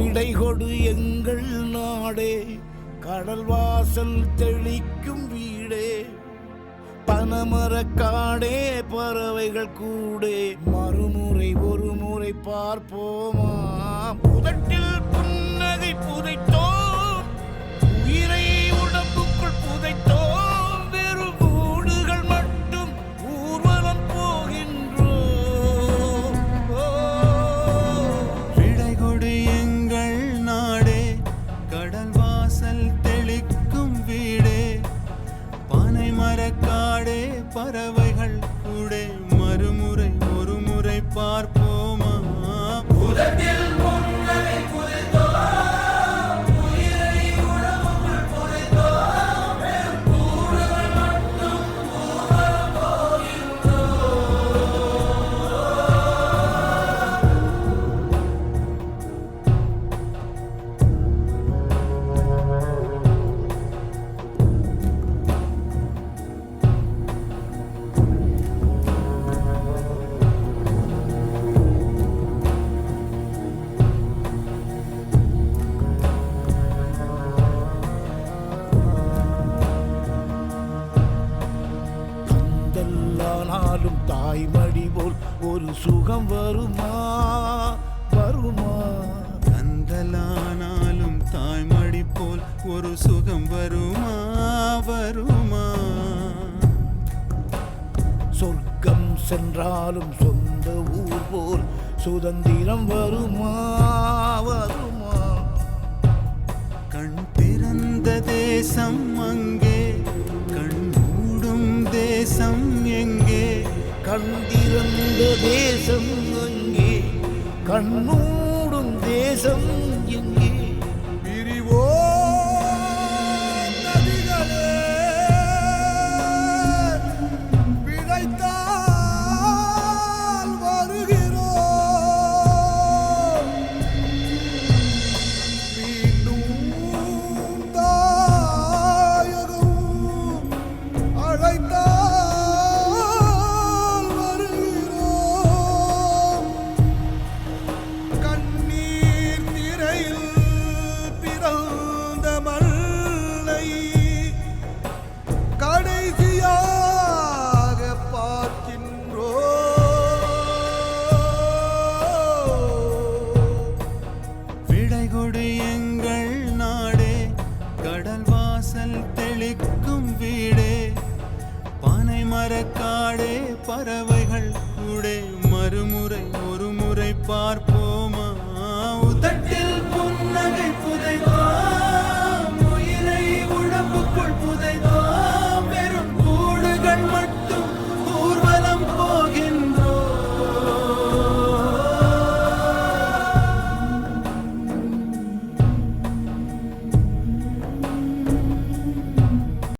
விடை கொடு எங்கள் நாடே. கடல் வாசல் தெளிக்கும் வீடே. பனமரக்காடே பறவைகள் கூடே. மறுமுறை ஒரு முறை பார்ப்போமா புதட்டில் புன்னகை புதைத்தோம். உயிரை வாசல் தெளிக்கும் வீடே பனை மரக்காடே பறவைகள் ஒரு சுகம் வருமா? வருமா? கந்தலானாலும் தாய்மடி போல் ஒரு சுகம் வருமா? வருமா? சொர்க்கம் சென்றாலும் சொந்த ஊர் போல் சுதந்திரம் வருமா? வருமா? கண் திறந்த தேசம் அங்கே கண் மூடும் தேசம் எங்கே? கண்டிருந்த தேசம் அங்கே. கண்ணூடும் தேசம் பறவைகள். கூடே மறுமுறை ஒரு முறை பார்ப்ப